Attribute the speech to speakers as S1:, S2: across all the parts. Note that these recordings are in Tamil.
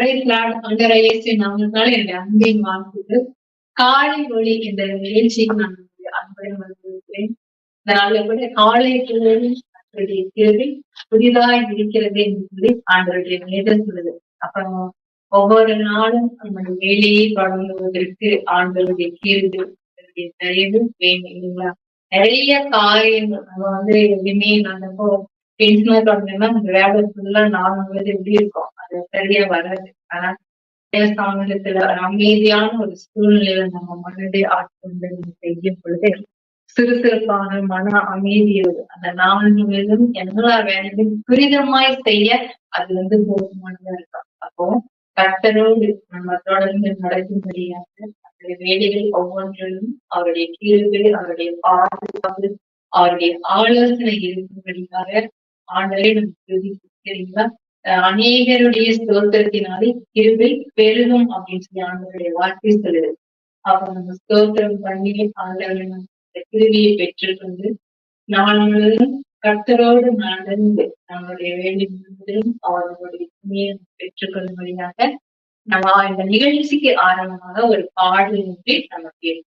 S1: அண்டர் அந்தரையேசி நாமத்தால் என்னுடைய அன்பின் வாழ்த்துக்கள் காலை ஒளி என்ற நிகழ்ச்சிக்கு நான் உங்களுடைய அன்புடன் வந்திருக்கிறேன் இந்த நாளில் கூட காலை பொழுது அவருடைய கேள்வி புதிதாய் இருக்கிறது என்று சொல்லி ஆண்டவருடைய வேதம் சொல்லுது. அப்புறம் ஒவ்வொரு நாளும் நம்முடைய வேலையை தொடங்குவதற்கு ஆண்டவருடைய கேள்வி அவருடைய தயவு வேண்டும் இல்லைங்களா? நிறைய காரியங்கள் நம்ம வந்து எதுவுமே நம்ம டென்ஷனா தொடங்கினா அந்த வேலை ஃபுல்லா நாள் எப்படி இருக்கும் அது சரியா வராது. ஆனா தேவஸ்தானத்துல அமைதியான ஒரு சூழ்நிலையில நம்ம மனதை ஆட்கொண்டு நம்ம செய்யும் பொழுது சுறுசுறுப்பான மன அமைதியோடு அந்த நாள் முழுவதும் எல்லா வேலையும் துரிதமாய் செய்ய அது வந்து போதுமானதா இருக்கும். அப்போ கர்த்தரோடு நம்ம தொடர்ந்து நடக்கும்படியாக அந்த வேலைகள் ஒவ்வொன்றிலும் அவருடைய கீழ்கள் அவருடைய பாதுகாப்பு அவருடைய ஆலோசனை இருக்கும்படியாக ஆண்டரை நம்ம அநேகருடைய ஸ்தோத்திரத்தினாலே கிருபை பெருகும் அப்படின்னு சொல்லி ஆண்டவருடைய வார்த்தை சொல்லுது. அப்ப நம்ம ஸ்தோத்திரம் பண்ணி ஆண்டவரை நம்ம கிருவியை பெற்றுக்கொண்டு நாள் முழுவதும் கர்த்தரோடு நடந்து நம்மளுடைய வேலை முழுவதும் அவர்களுடைய துணியை பெற்றுக்கொள்ளும்படியாக நம்ம இந்த நிகழ்ச்சிக்கு ஆரம்பமாக ஒரு பாடல் ஒன்றை நம்ம கேட்போம்.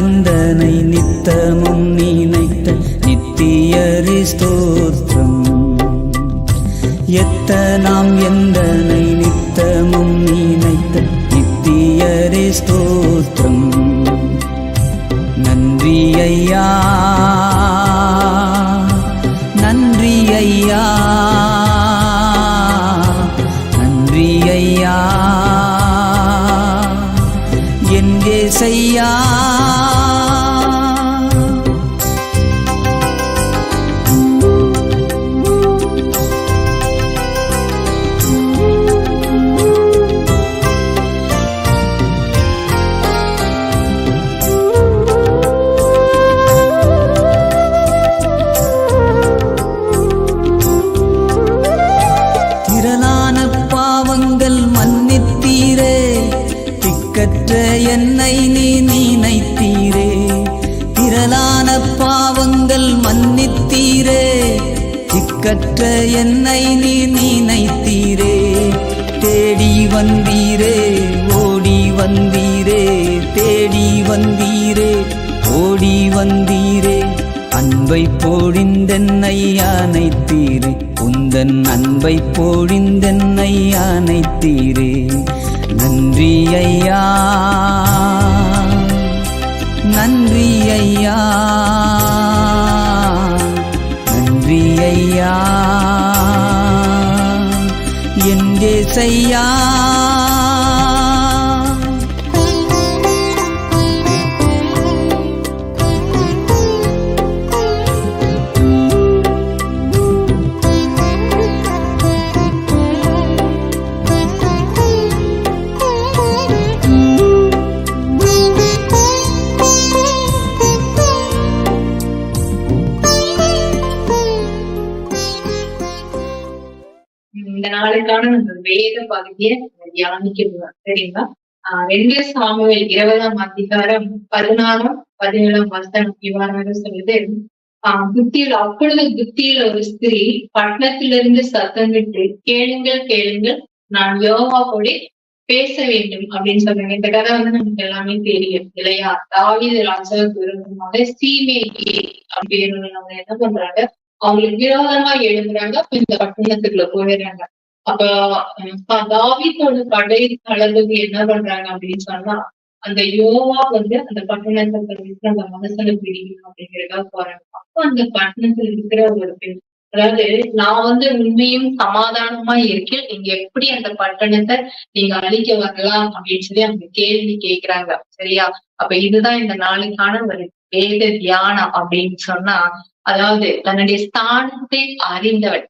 S2: எந்தனை நித்தமும் நினைத்த நித்தியரி ஸ்தோத்திரம். எத்தனாம் எந்தனை நித்தமும் நினைத்த நித்தியரி ஸ்தோத்திரம். நன்றி ஐயா நன்றி ஐயா நன்றி ஐயா எங்கே செய்யா? என்னை நீ நினைத்தீரே. திரளான பாவங்கள் மன்னித்தீரே. திக்கற்ற என்னை நீ நினைத்தீரே. தேடி வந்தீரே ஓடி வந்தீரே. தேடி வந்தீரே ஓடி வந்தீரே. அன்பை போழிந்தென்னை யானைத்தீரே உந்தன் அன்பை போழிந்தென்னை யானைத்தீரே நன்றி ஐயா செய்யா
S1: இந்த நம்ம வேத பகுதியை தியானிக்கணும் சரிங்களா? ஆஹ் ரெண்டு சாமுவேல் இருபதாம் அதிகாரம் பதினாறாம் பதினேழாம் வசனம் இவ்வாறாக சொல்லுது. ஆஹ் புத்தியில் அப்பொழுது புத்தியில் ஒரு ஸ்திரீ பட்டணத்திலிருந்து சத்தம் விட்டு கேளுங்கள் கேளுங்கள் நான் யோகா கூட பேச வேண்டும் அப்படின்னு சொல்றாங்க. இந்த கதை வந்து நமக்கு எல்லாமே தெரியும் இல்லையா? தாவித ராஜாவுக்கு விரும்பமாக சீமேகி அப்படின்னு என்ன பண்றாங்க? அவங்களுக்கு விரோதமா எழுதுறாங்க இந்த பட்டணத்துக்குள்ள போயிடுறாங்க. அப்ப தாவித்தோட படை தளபதி என்ன பண்றாங்க அப்படின்னு சொன்னா அந்த யோவா வந்து அந்த பட்டணத்துல இருக்கிற அந்த மனசுல பிடிக்கணும் அப்படிங்கிறதா போறாங்க. அப்ப அந்த பட்டணத்துல இருக்கிற ஒரு பெண் அதாவது நான் வந்து உண்மையும் சமாதானமா இருக்கேன் நீங்க எப்படி அந்த பட்டணத்தை நீங்க அழிக்க வரலாம் அப்படின்னு சொல்லி அவங்க கேள்வி கேக்குறாங்க. சரியா? அப்ப இதுதான் இந்த நாளுக்கான ஒரு வேத தியானம் அப்படின்னு சொன்னா அதாவது தன்னுடைய ஸ்தானத்தை அறிந்தவன்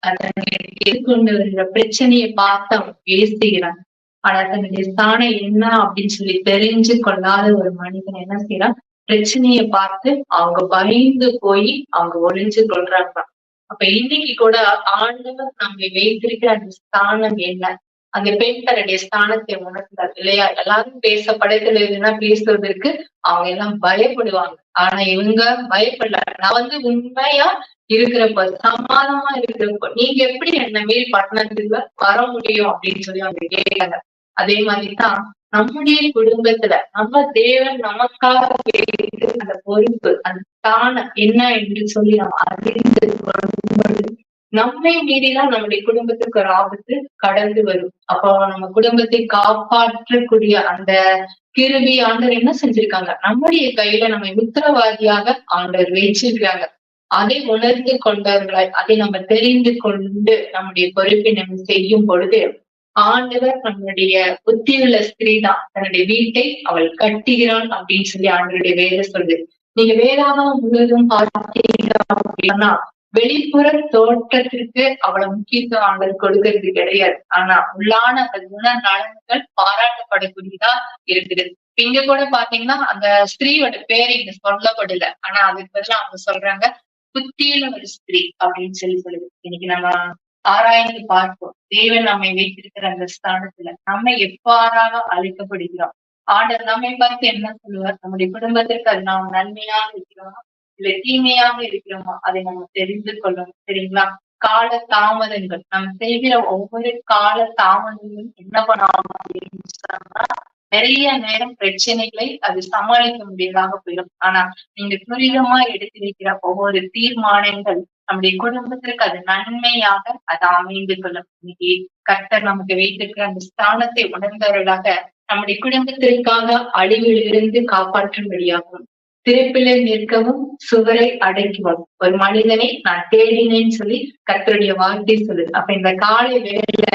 S1: தன்னுடைய எதிர்கொண்டு வருகிற பிரச்சனையை பார்த்து அவன் பேசுகிறான். ஆனா தன்னுடைய ஸ்தானம் என்ன அப்படின்னு சொல்லி தெரிஞ்சு கொள்ளாத ஒரு மனிதன் என்ன செய்யறான் பிரச்சனையை பார்த்து அவங்க பயந்து போய் அவங்க ஒளிஞ்சு கொள்றாங்க. அப்ப இன்னைக்கு கூட ஆண்டவர் நம்மை வைத்திருக்கிற அந்த ஸ்தானம் என்ன? அந்த பெண் தன்னுடைய ஸ்தானத்தை உணர்ந்தார் இல்லையா? எல்லாரும் பேச படத்துல எதுனா அவங்க எல்லாம் பயப்படுவாங்க. ஆனா இவங்க பயப்படல. நான் வந்து உண்மையா இருக்கிறப்ப சமாதானமா இருக்கிறப்ப நீங்க எப்படி என்ன மேல் பட்டணத்துல வர முடியும் அப்படின்னு சொல்லி அவங்க கேட்கறாங்க அதே மாதிரிதான் நம்முடைய குடும்பத்துல நம்ம தேவன் நமக்காக அந்த பொறுப்பு அந்த தானம் என்ன என்று சொல்லி நம்ம அறிந்து நம்மை மீறிதான் நம்முடைய குடும்பத்துக்கு ஒரு ஆபத்து கடந்து வரும். அப்போ நம்ம குடும்பத்தை காப்பாற்றக்கூடிய அந்த கிருபி ஆண்டவர் என்ன செஞ்சிருக்காங்க? நம்முடைய கையில நம்ம உத்தரவாதியாக ஆண்டர் வச்சிருக்காங்க. அதை உணர்ந்து கொண்டவர்களாய் அதை நம்ம தெரிந்து கொண்டு நம்முடைய பொறுப்பை நம்ம செய்யும் பொழுது ஆண்டவர் நம்மளுடைய புத்தியுள்ள ஸ்திரீ தான் தன்னுடைய வீட்டை அவள் கட்டுகிறாள் அப்படின்னு சொல்லி ஆண்டருடைய வேலை சொல்லுது. நீங்க வேதாகம் முழுவதும் பார்த்தீங்க அப்படின்னா வெளிப்புற தோற்றத்திற்கு அவ்வளவு முக்கியத்துவம் ஆண்டவர் கொடுக்கறது கிடையாது. ஆனா உள்ளான அந்த குண நலன்கள் பாராட்டப்படக்கூடியதா இருக்குது. இங்க கூட பாத்தீங்கன்னா அந்த ஸ்திரீயோட பேர் இங்க சொல்லப்படல. ஆனா அதுக்கு பதிலாக அவங்க சொல்றாங்க புத்தியில ஒரு ஸ்திரீ அப்படின்னு சொல்லி சொல்லுது இன்னைக்கு நம்ம ஆராய்ந்து பார்ப்போம். தேவன் நம்மை வைத்திருக்கிற அந்த ஸ்தானத்துல நம்ம எவ்வாறாக அழைக்கப்படுகிறோம்? ஆண்டர் நம்மை பார்த்து என்ன சொல்லுவார்? நம்முடைய குடும்பத்திற்கு அது நாம் நன்மையாக இருக்கிறோமா? இல்ல தீமையாக இருக்கிறோமா? அதை நம்ம தெரிந்து கொள்ளணும். சரிங்களா? கால தாமதங்கள். நம்ம செய்கிற ஒவ்வொரு கால தாமதங்களும் என்ன பண்ணலாம் அப்படின்னு சொன்னா நிறைய நேரம் பிரச்சனைகளை அது சமாளிக்க முடியாதாக போயிடும். ஆனா நீங்க துரிதமா எடுத்து வைக்கிற ஒவ்வொரு தீர்மானங்கள் நம்முடைய குடும்பத்திற்கு அது நன்மையாக அது அமைந்து கொள்ளும். இன்னைக்கு கர்த்தர் நமக்கு வைத்திருக்கிற அந்த ஸ்தானத்தை உணர்ந்தவர்களாக நம்முடைய குடும்பத்திற்காக அழிவிலிருந்து காப்பாற்றும்படியாகும் திருப்பிலை நிற்கவும் சுவரை அடைக்கவும் ஒரு மனிதனை நான் தேடினேன்னு சொல்லி கர்த்தருடைய வார்த்தை சொல்லுது. அப்ப இந்த காலை வேளையில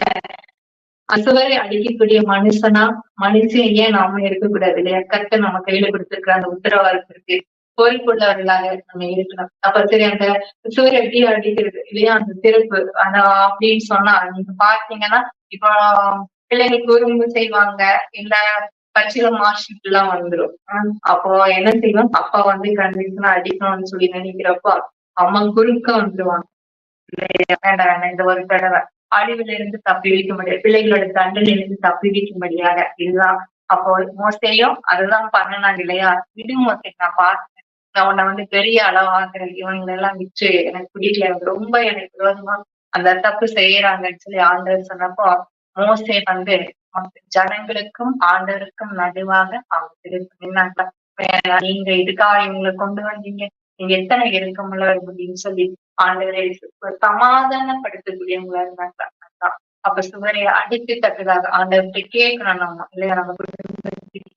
S1: அசுவரை அடிக்கக்கூடிய மனுஷனா மனுஷன் ஏன் நாம இருக்கக்கூடாது இல்லையா? கத்த நம்ம கையில கொடுத்திருக்கிற அந்த உத்தரவாதத்திற்கு பொறுப்புள்ளவர்களாக நம்ம இருக்கணும் அப்ப சரி அந்த சுவர் எப்படி அடிக்கிறது இல்லையா? அந்த திறப்பு ஆனா அப்படின்னு சொன்னா நீங்க பாத்தீங்கன்னா இப்போ பிள்ளைங்களுக்கு குறும்பு செய்வாங்க. இல்ல பச்சில மார்க்ஷீட் எல்லாம் வந்துரும் அப்போ என்ன செய்வோம்? அப்பா வந்து கண்டிப்பா அடிக்கணும்னு சொல்லி நினைக்கிறப்போ அம்மா குறுக்க வந்துருவாங்க. வேண்டாம் வேண்டாம் இந்த ஒரு தடவை. அழிவிலிருந்து தப்பி வைக்க முடியாது பிள்ளைகளோட தண்டனையில தப்பி வைக்க வைக்கும்படியாக இதுதான் அப்போ மோசையும் அதுதான் பண்ணனாங்க இல்லையா? விடு மோசை நான் பார்த்தேன் நான் உன்னை வந்து பெரிய அளவாக்குறேன். இவங்களை எல்லாம் விற்று எனக்கு பிடிக்கல. எனக்கு ரொம்ப எனக்கு விரோதமா அந்த தப்பு செய்யறாங்கன்னு சொல்லி ஆண்டவர் சொன்னப்போ மோசே வந்து ஜனங்களுக்கும் ஆண்டவருக்கும் நடுவாக அவங்க திருப்பி நின்னாங்க. நீங்க இதுக்காக இவங்களை கொண்டு வந்தீங்க? நீங்க எத்தனை இருக்கமுள்ளவர் அப்படின்னு சொல்லி ஆண்டவரை சமாதானப்படுத்தக்கூடியவங்களா இருந்தாங்க அப்ப சுவரை அடித்து தட்டுதாக ஆண்டவர்கிட்ட கேட்கணும் நம்ம. இல்லையா? நம்ம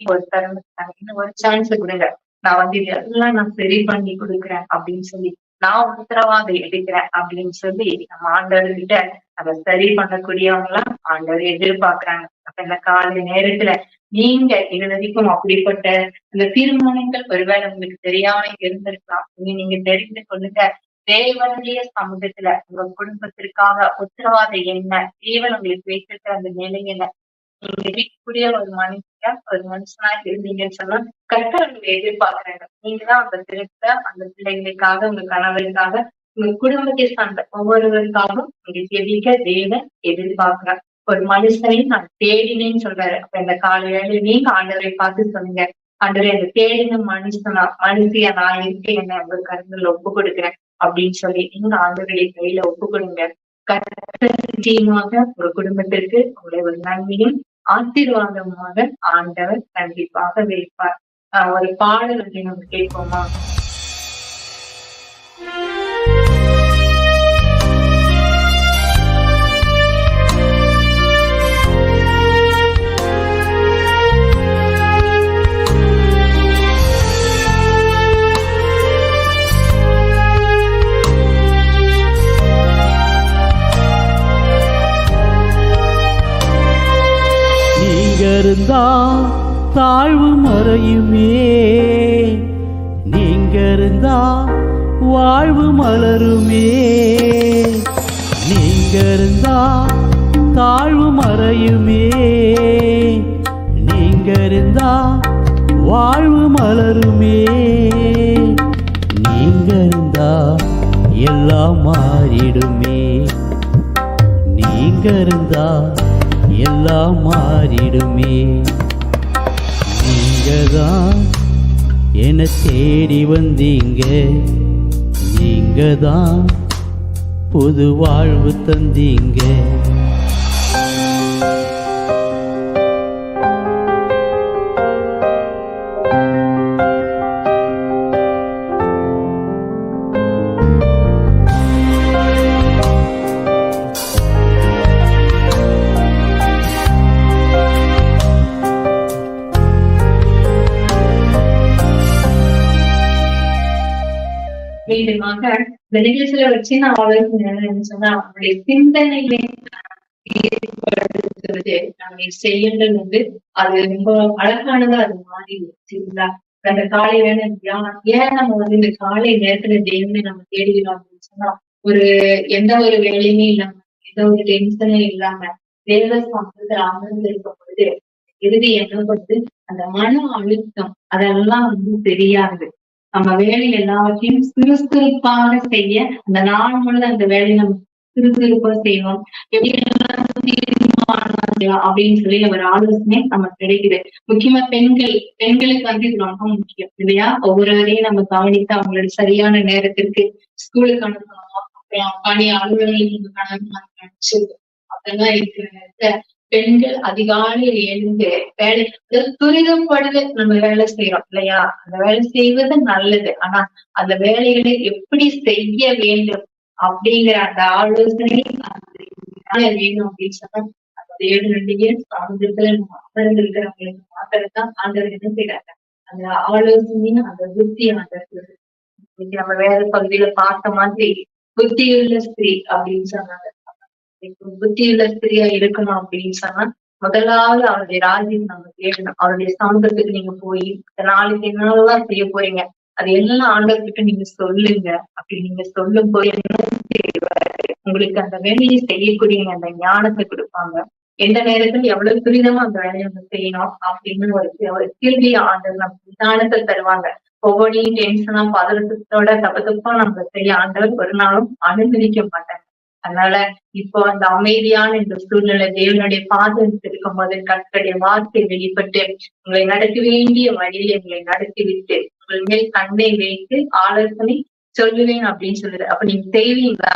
S1: ஒரு தருணம் இன்னும் ஒரு சான்ஸ் கொடுங்க. நான் வந்து இதெல்லாம் நான் சரி பண்ணி கொடுக்குறேன் அப்படின்னு சொல்லி நான் உத்தரவாதம் எடுக்கிறேன் அப்படின்னு சொல்லி நம்ம ஆண்டவர்கிட்ட அதை சரி பண்ணக்கூடியவங்களாம் ஆண்டவர் எதிர்பார்க்கிறாங்க. அப்ப இந்த காலை நேரத்துல நீங்க இது அப்படிப்பட்ட இந்த தீர்மானங்கள் ஒருவேளை உங்களுக்கு தெரியாம இருந்திருக்கலாம். நீங்க தெரிந்து கொள்ளுங்க. தேவனுடைய சமூகத்துல உங்க குடும்பத்திற்காக உத்தரவாதம் என்ன? தேவன் உங்களுக்கு வைத்திருக்கிற அந்த நிலை என்ன? நீங்க இருக்கக்கூடிய ஒரு மனுஷன் ஒரு மனுஷனா இருந்தீங்கன்னு சொன்னா கரெக்டா உங்களை எதிர்பார்க்கறாங்க நீங்க தான் அந்த திருத்த அந்த பிள்ளைங்களுக்காக உங்க கணவருக்காக உங்க குடும்பத்தை சார்ந்த ஒவ்வொருவருக்காகவும் உங்களுக்கு ஜெபிக்க தேவன் எதிர்பார்க்கிறார். ஒரு மனுஷனை நான் தேடினேன்னு சொல்றாரு. அப்ப இந்த காலையில நீங்க ஆண்டவரை பார்த்து சொல்லுங்க. ஆண்டவரை அந்த தேடின மனுஷனா மனுஷியா நான் இருக்கேன் என்ன உங்க கருத்துல ஒப்பு கொடுக்குறேன் அப்படின்னு சொல்லி நீங்க ஆண்டவருடைய கையில ஒப்பு கொடுங்க. நிச்சயமாக ஒரு குடும்பத்திற்கு உங்களை ஒரு நன்மையும் ஆசீர்வாதமாக ஆண்டவர் கண்டிப்பாக வைப்பார் ஆஹ் ஒரு பாடல் வந்து நம்ம கேட்போமா?
S3: இருந்தா தாழ்வு மறையுமே. நீங்க இருந்தா வாழ்வு மலருமே. நீங்க இருந்தா தாழ்வு மறையுமே. நீங்க இருந்தா வாழ்வு மலருமே. நீங்க இருந்தா எல்லாம் மாறிடுமே. நீங்க இருந்தா எல்லாம் மாறிடுமே. நீங்க தான் என்னை தேடி வந்தீங்க. நீங்க தான் புது வாழ்வு தந்தீங்க.
S1: இந்த நிகழ்ச்சியில வச்சு நான் ஆலோசனை என்னன்னு சொன்னா அவங்களுடைய சிந்தனைகளை நம்ம நம்முடைய செயல்கள் வந்து அது ரொம்ப அழகானதா அது மாறி சரிங்களா அந்த காலை வேலை தியானம் ஏன் நம்ம வந்து இந்த காலை நேரத்துல டெய்லுமே நம்ம தேடுகிறோம் அப்படின்னு சொன்னா ஒரு எந்த ஒரு வேலையுமே இல்லாம எந்த ஒரு டென்ஷனும் இல்லாம தேவ சமூகத்தில் அமர்ந்து இருக்கும் பொழுது இறுதி என்ன பண்ணுது? அந்த மன அழுத்தம் அதெல்லாம் வந்து தெரியாது. நம்ம வேலை எல்லாவற்றையும் சிறுசிறுப்பாக செய்ய அந்த நாள் முழுவதும் அந்த வேலையை நம்ம சுறுசுறுப்பா செய்வோம் எப்படி அப்படின்னு சொல்லி ஒரு ஆலோசனை நமக்கு கிடைக்குது. முக்கியமா பெண்கள் பெண்களுக்கு வந்து இது ரொம்ப முக்கியம் இல்லையா? ஒவ்வொருவரையும் நம்ம கவனித்து அவங்களோட சரியான நேரத்திற்கு ஸ்கூலுக்கு அனுப்பணும். அப்புறம் பணி அலுவலர்களுக்கு கணக்கு அதெல்லாம் இருக்கிற நேரத்துல பெண்கள் அதிகாலையில் எழுந்து வேலை துரிதப்படுது நம்ம வேலை செய்யறோம் இல்லையா? அந்த வேலை செய்வது நல்லது. ஆனா அந்த வேலைகளை எப்படி செய்ய வேண்டும் அப்படிங்கிற அந்த ஆலோசனை வேணும் அப்படின்னு சொன்னா அந்த தேவனுடைய சமுதிரத்துல நம்ம அமர்ந்திருக்கிறவங்களுக்கு மாத்திரம்தான் ஆண்டவர் என்ன செய்யறாங்க அந்த ஆலோசனையும் அந்த புத்தி அந்த நம்ம வேற பகுதியில பார்த்த மாதிரி புத்தியுள்ள ஸ்திரீ அப்படின்னு சொன்னாங்க. புத்தியுள்ள ஸ்திரியா இருக்கணும் அப்படின்னு சொன்னா முதலாவது அவருடைய ராஜ்யம் நம்ம தேடணும். அவருடைய சமூகத்துக்கு நீங்க போய் இந்த நாளைக்கு என்னெல்லாம் செய்ய போறீங்க? அது எல்லாம் ஆண்டவர்கிட்ட நீங்க சொல்லுங்க. அப்படி நீங்க சொல்லும் போது உங்களுக்கு அந்த வேலையை செய்யக்கூடிய அந்த ஞானத்தை கொடுப்பாங்க. எந்த நேரத்தில் எவ்வளவு துரிதமா அந்த வேலையை நம்ம செய்யணும் அப்படின்னு ஒரு ஒரு கேள்வி ஆண்டவர் நமக்கு ஞானத்தை தருவாங்க. ஒவ்வொன்றையும் டென்ஷனா பதட்டத்தோட தப்பு தப்பா நம்ம செய்ய ஆண்டவர் ஒரு நாளும் அனுமதிக்க மாட்டாங்க அதனால இப்போ அந்த அமைதியான இந்த சூழ்நிலை தேவனுடைய பாதத்தில் இருக்கும் போது கற்களுடைய வார்த்தை வெளிப்பட்டு உங்களை நடக்க வேண்டிய வழியில எங்களை நடத்திவிட்டு உங்கள் மேல் கண்ணை வைத்து ஆலோசனை சொல்லுவேன் அப்படின்னு சொல்லுது. அப்ப நீங்க செய்வீங்களா?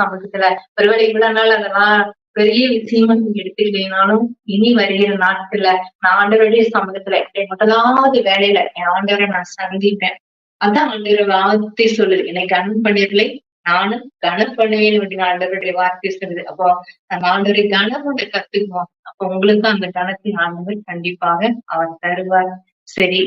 S1: சமூகத்துல ஒருவேளை இவ்வளவு நாள் அதெல்லாம் பெரிய விஷயமா நீங்க எடுத்துக்கலைனாலும் இனி வருகிற நாட்கள்ல நான் ஆண்டவருடைய சமூகத்துல முதலாவது வேலையில என் ஆண்டவரை நான் சந்திப்பேன். அதான் ஆண்டவர் வார்த்தை சொல்லுது. என்னை கண் பண்ணிடலை நானும் கனம் பண்ணுவேன் அப்படின்னு ஆண்டவருடைய வார்த்தை சொல்லுது அப்போ நம்ம ஆண்டவரை கனம் ஒன்று கத்துக்குவோம். அப்போ உங்களுக்கு அந்த கணத்தை ஆண்டவர் கண்டிப்பாக அவர் தருவார். சரி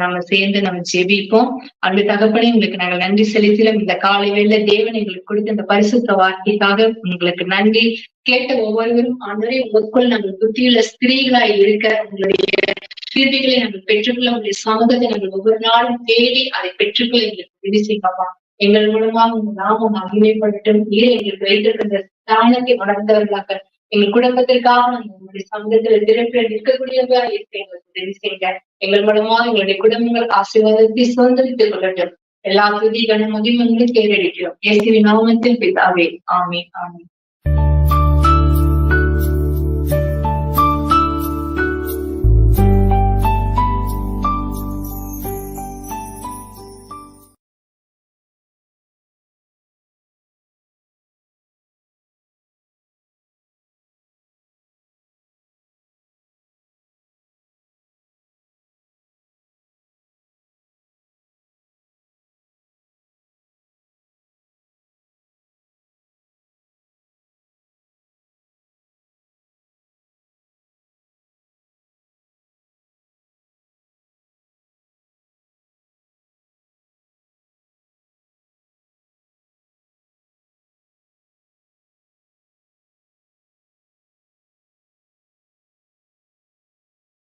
S1: நம்ம சேர்ந்து நம்ம ஜெபிப்போம். அந்த தகப்பனே உங்களுக்கு நாங்கள் நன்றி செலுத்திலும் இந்த காலை வேலை தேவன் எங்களுக்கு கொடுத்த இந்த பரிசுத்த வார்த்தைக்காக உங்களுக்கு நன்றி கேட்ட ஒவ்வொருவரும் ஆண்டவரே உங்களுக்குள் நாங்கள் புத்தியுள்ள ஸ்திரீகளாய் இருக்க உங்களுடைய தீர்வுகளை நாங்கள் பெற்றுக்கொள்ள உங்களுடைய சமூகத்தை நாங்கள் ஒவ்வொரு நாளும் தேடி அதை பெற்றுக்கொள்ள எங்களுக்கு உதவி செய்யப்பா எங்கள் மூலமாக உங்க நாமம் மகிமைப்பட்டும் நீர் எங்களுக்கு வைத்திருக்கின்ற ஸ்தானத்தை வளர்ந்தவர்களாக எங்கள் குடும்பத்திற்காக உங்களுடைய சமூகத்துல திருப்பி நிற்கக்கூடியவர்களா இருக்க எங்களுக்கு உதவி செய்யுங்க எங்கள் மூலமாக எங்களுடைய குடும்பங்கள் ஆசீர்வாதத்தை சுதந்திரித்துக் கொள்ளட்டும். எல்லா துதி கன மகிமங்களும் தேரடிக்கிறோம். இயேசுவின் நாமத்தில் பிதாவே. ஆமே ஆமே